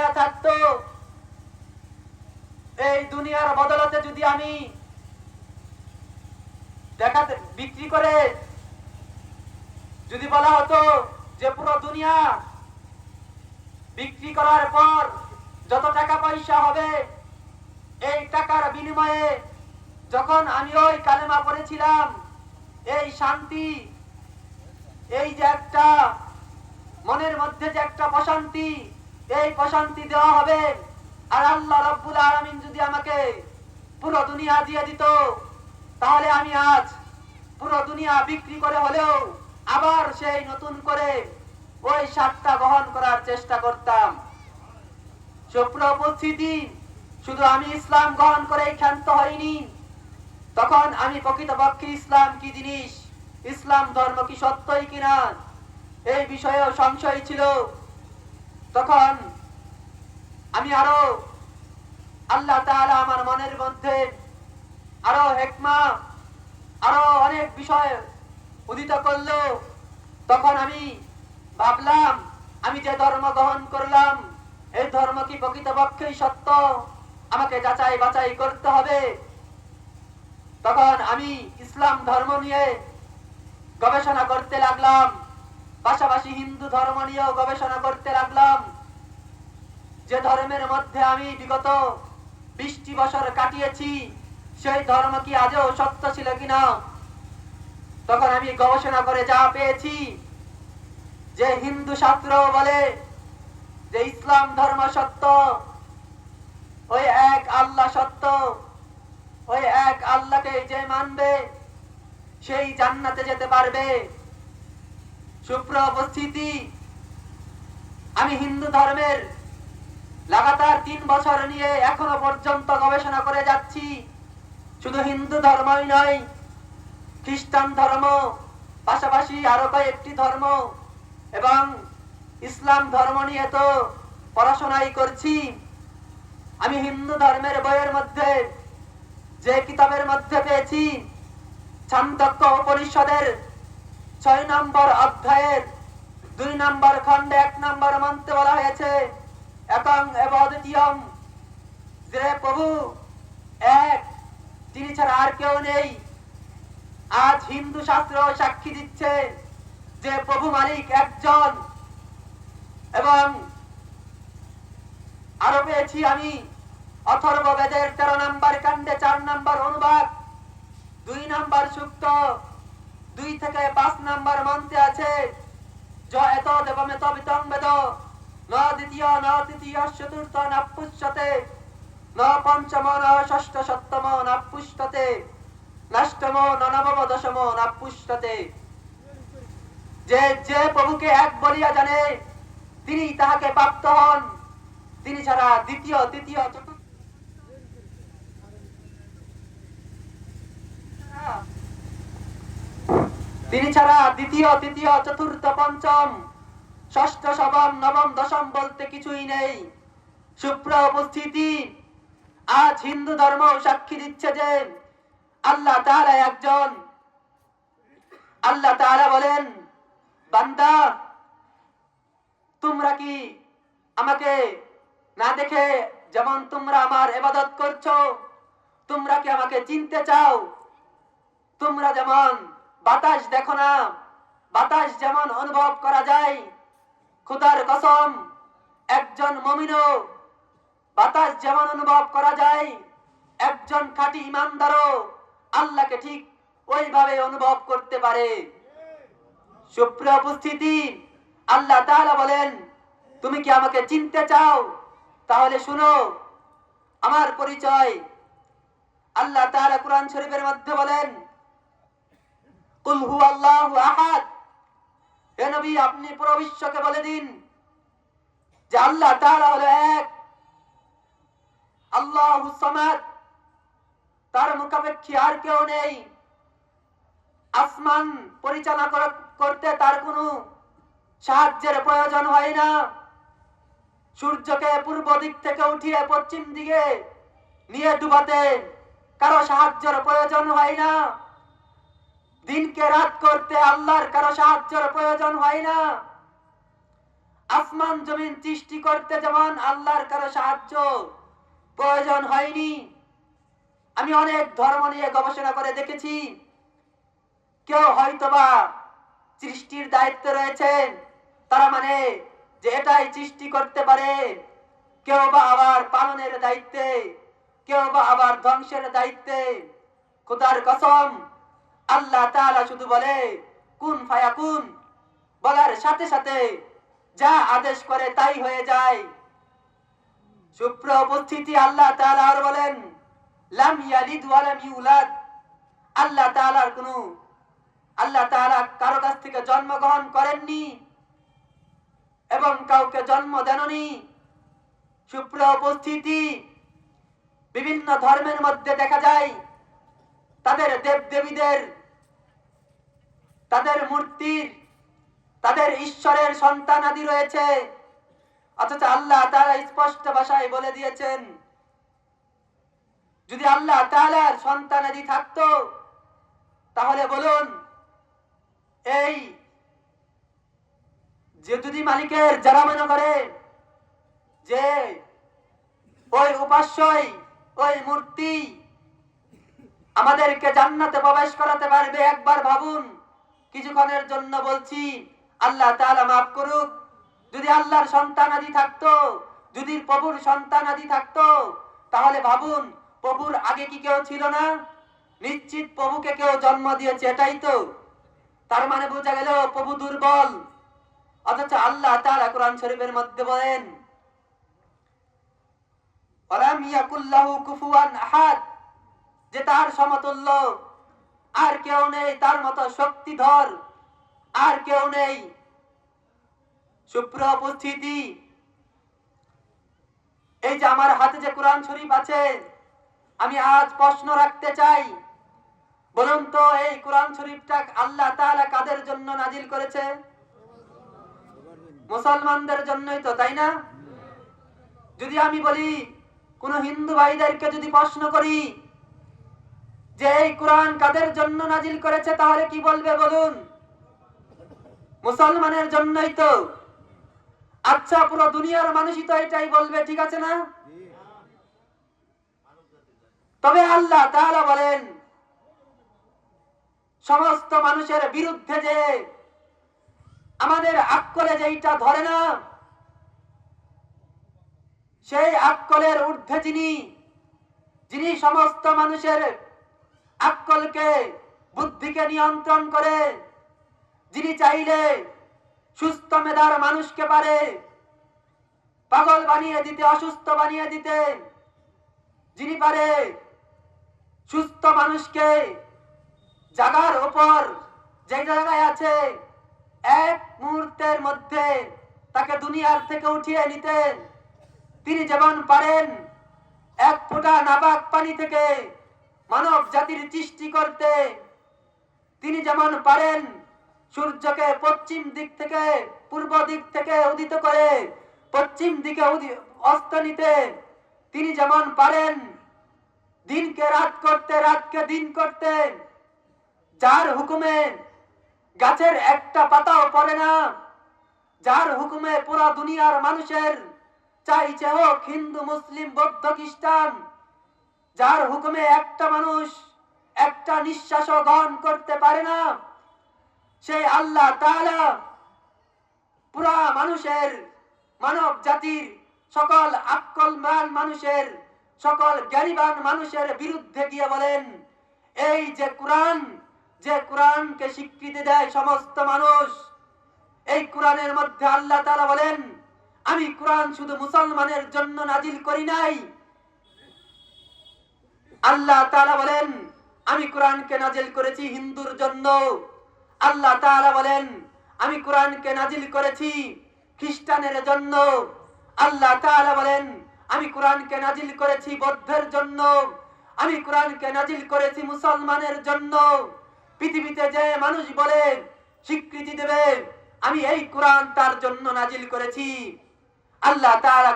দুনিয়া থাকতো, এই দুনিয়ার বদলতে যদি আমি দেখাতে বিক্রি করে যদি বলা হতো যে পুরো দুনিয়া বিক্রি করার পর যত টাকা পয়সা হবে, এই টাকার বিনিময়ে যখন আমি ওই কালেমা পড়েছিলাম, এই শান্তি, এই যে একটা মনের মধ্যে যে একটা প্রশান্তি এই প্রশান্তি দেওয়া হবে। আর আল্লাহ রব্বুল আলামিন যদি আমাকে পুরো দুনিয়া দিয়ে দিত, তাহলে আমি আজ পুরো দুনিয়া বিক্রি করে হলেও আবার সেই নতুন করে ওই সাতটা গ্রহণ করার চেষ্টা করতাম। সুপ্র উপস্থিতি, শুধু আমি ইসলাম গ্রহণ করে ক্ষান্ত হইনি। তখন আমি প্রকৃতপক্ষে ইসলাম কি জিনিস? ইসলাম ধর্ম কি সত্যই কিনা? এই বিষয়েও সংশয় ছিল। তখন আমি আরও আল্লাহ তাআলা আমার মনের মধ্যে আরও হেকমা, আরও অনেক বিষয় উদিত করল। তখন আমি ভাবলাম, আমি যে ধর্ম গ্রহণ করলাম, এই ধর্ম কি প্রকৃতপক্ষেই সত্য? আমাকে যাচাই বাছাই করতে হবে। তখন আমি ইসলাম ধর্ম নিয়ে গবেষণা করতে লাগলাম। পাশাপাশি হিন্দু ধর্ম নিয়েও গবেষণা করতে লাগলাম। যে ধর্মের মধ্যে আমি বিগত বিশটি বছর কাটিয়েছি, সেই ধর্ম কি আজও সত্য ছিল কিনা? তখন আমি গবেষণা করে যা পেয়েছি, যে হিন্দু শাস্ত্র বলে যে ইসলাম ধর্ম সত্য, ওই এক আল্লাহ সত্য, ওই এক আল্লাহকে যে মানবে, সেই জান্নাতে যেতে পারবে। সুপ্র উপস্থিতি আমি হিন্দু ধর্মের লাগাতার তিন বছর নিয়ে এখনও পর্যন্ত গবেষণা করে যাচ্ছি। শুধু হিন্দু ধর্মই নয়, খ্রিস্টান ধর্ম, পাশাপাশি আরও কয়েকটি ধর্ম এবং ইসলাম ধর্ম নিয়ে তো পড়াশোনাই করছি। আমি হিন্দু ধর্মের বইয়ের মধ্যে যে কিতাবের মধ্যে পেয়েছি ছান্দক্য উপনিষদের ছয় নম্বর অধ্যায়ের দুই নম্বর খণ্ডে এক নম্বর মন্ত্রে বলা হয়েছে, একং এব যে প্রভু এক তিনি ছাড়া আর কেউ নেই। আজ হিন্দু শাস্ত্র সাক্ষী দিচ্ছে যে প্রভু মালিক একজন। এবং আরও পেয়েছি আমি অথর্ব বেদের তেরো নম্বর কাণ্ডে চার নম্বর অনুবাদ, দুই নম্বর সূক্ত দুই থেকে পাঁচ নম্বর মন্ত্রে আছে। ন দ্বিতীয়, ন তৃতীয়, চতুর্থ ন পঞ্চম ষষ্ঠ, সপ্তম ন নবম, দশম যে যে প্রভুকে এক বলিয়া জানে, তিনি তাহাকে প্রাপ্ত হন। তিনি ছাড়া দ্বিতীয়, তৃতীয়, চতুর্থ তিনি ছাড়া দ্বিতীয়, তৃতীয়, চতুর্থ, পঞ্চম, ষষ্ঠ, সবম, নবম, দশম বলতে কিছুই নেই। সুপ্র উপস্থিতি। আজ হিন্দু ধর্ম সাক্ষী দিচ্ছে যে আল্লাহ তাআলা একজন। আল্লাহ তাআলা বলেন, বান্দা, তোমরা কি আমাকে না দেখে যেমন তোমরা আমার এবাদত করছ, তোমরা কি আমাকে চিনতে চাও? তোমরা যেমন বাতাস দেখো না। বাতাস যেমন অনুভব করা যায় খুদার কসম, একজন মমিনও বাতাস যেমন অনুভব করা যায়, একজন খাঁটি ইমানদারও আল্লাহকে ঠিক ওইভাবে অনুভব করতে পারে। সুপ্রিয় উপস্থিতি, আল্লাহ তাআলা বলেন, তুমি কি আমাকে চিনতে চাও? তাহলে শুনো, আমার পরিচয়। আল্লাহ তাআলা কোরআন শরীফের মধ্যে বলেন কুল আল্লাহু আহাদ। হে নবী, আপনি পুরো বিশ্বকে বলে দিন যে আল্লাহ হলো এক। তার মুখাপেক্ষী আর কেউ নেই। আসমান পরিচালনা করতে তার কোনো সাহায্যের প্রয়োজন হয় না। সূর্যকে পূর্ব দিক থেকে উঠিয়ে পশ্চিম দিকে নিয়ে ডুবাতে কারও সাহায্যের প্রয়োজন হয় না। দিনকে রাত করতে আল্লাহর কারও সাহায্যের প্রয়োজন হয় না। আসমান জমিন সৃষ্টি করতে যেমন আল্লাহর কারও সাহায্য প্রয়োজন হয়নি। আমি অনেক ধর্ম নিয়ে গবেষণা করে দেখেছি। কেউ হয়তোবা সৃষ্টির দায়িত্বে রয়েছেন, তারা মানে যে এটাই সৃষ্টি করতে পারে, কেউ বা আবার পালনের দায়িত্বে, কেউ বা আবার ধ্বংসের দায়িত্বে। খোদার কসম আল্লাহ তাআলা শুধু বলে, কুন ফায়াকুন। বলার সাথে সাথে যা আদেশ করে তাই হয়ে যায়। সুপ্র উপস্থিতি আল্লাহ তাআলা আর বলেন, লাম ইয়ালিদ ওয়া লাম ইউলাদ। আল্লাহ তাআলার কোনো, আল্লাহ তাআলা কারও কাছ থেকে জন্মগ্রহণ করেননি এবং কাউকে জন্ম দেননি। সুপ্র উপস্থিতি বিভিন্ন ধর্মের মধ্যে দেখা যায়, তাদের দেব দেবীদের তাদের মূর্তির তাদের ঈশ্বরের সন্তান আদি রয়েছে। অথচ আল্লাহ তাআলা স্পষ্ট ভাষায় বলে দিয়েছেন, যদি আল্লাহ তাআলার সন্তান আদি থাকতো, তাহলে বলুন, এই যে যদি মালিকের যারা মনে করে যে ওই উপাস্যই, ওই মূর্তি আমাদেরকে জান্নাতে প্রবেশ করাতে পারবে, একবার ভাবুন। কিছুক্ষণের জন্য বলছি, আল্লাহ তাআলা মাফ করুক। যদি আল্লাহর সন্তান আদি থাকতো, যদি প্রভুর সন্তান আদি থাকতো, তাহলে ভাবুন, প্রভুর আগে কি কেউ ছিল না? নিশ্চিত প্রভুকে কেউ জন্ম দিয়েছে, এটাই তো। তার মানে বোঝা গেল, প্রভু দুর্বল। অথচ আল্লাহ তাআলা কোরআন শরীফের মধ্যে বলেন যে তার সমতুল্য। আর কেউ নেই তার মতো শক্তিধর, আর কেউ নেই। সুপ্র উপস্থিতি, এই যে আমার হাতে যে কোরআন শরীফ আছে, আমি আজ প্রশ্ন রাখতে চাই। বলুন তো, এই কোরআন শরীফটা আল্লাহ তাআলা কাদের জন্য নাজিল করেছে? মুসলমানদের জন্যই তো, তাই না? যদি আমি বলি, কোন হিন্দু ভাইদেরকে যদি প্রশ্ন করি যে এই কোরআন কাদের জন্য নাজিল করেছে তাহলে কি বলবে বলুন? মুসলমানের জন্যই তো। আচ্ছা পুরো দুনিয়ার মানুষই তো এটাই বলবে, ঠিক আছে না? তবে আল্লাহ তাআলা বলেন, সমস্ত মানুষের বিরুদ্ধে যে আমাদের আকলে যেইটা ধরে না, সেই আকলের ঊর্ধ্বে যিনি যিনি সমস্ত মানুষের আকলকে বুদ্ধিকে নিয়ন্ত্রণ করে। যিনি চাইলে সুস্থ মেধার মানুষকে পারে। পাগল বানিয়ে দিতে, অসুস্থ বানিয়ে দিতে। যিনি পারে সুস্থ মানুষকে জাগার ওপর যে জায়গায় আছে, এক মুহূর্তের মধ্যে তাকে দুনিয়ার থেকে উঠিয়ে নিতেন। তিনি যেমন পারেন, এক ফোঁটা নাবাক পানি থেকে মানব জাতির সৃষ্টি করতে তিনি যেমন পারেন সূর্যকে পশ্চিম দিক থেকে, পূর্ব দিক থেকে উদিত করে, পশ্চিম দিকে অস্ত নিতে, তিনি যেমন পারেন দিনকে রাত করতে, রাতকে দিন করতে, যার হুকুমে গাছের একটা পাতাও পড়ে না, যার হুকুমে পুরা দুনিয়ার মানুষের চাইছে হোক হিন্দু, মুসলিম, বৌদ্ধ, খ্রিস্টান যার হুকুমে একটা মানুষ একটা নিঃশ্বাস গ্রহণ করতে পারে না সেই আল্লাহ তাআলা পুরা মানুষের, মানব জাতির, সকল আকলমান মানুষের, সকল জ্ঞানীবান মানুষের বিরুদ্ধে গিয়ে বলেন, এই যে কোরআন, যে কোরআনকে স্বীকৃতি দেয় সমস্ত মানুষ, এই কোরআনের মধ্যে আল্লাহ তাআলা বলেন, আমি কোরআন শুধু মুসলমানের জন্য নাজিল করি নাই আল্লাহ তাআলা বলেন, আমি কোরআনকে নাজিল করেছি হিন্দুর জন্য। আল্লাহ তাআলা বলেন, আমি কোরআনকে নাজিল করেছি খ্রিস্টানের জন্য। আল্লাহ তাআলা বলেন, আমি কোরআনকে নাজিল করেছি বৌদ্ধের জন্য। আমি কোরআনকে নাজিল করেছি মুসলমানের জন্য। পৃথিবীতে যে মানুষ বলে, স্বীকৃতি দেবে, আমি এই কোরআন তার জন্য নাজিল করেছি। আল্লাহ তাআলা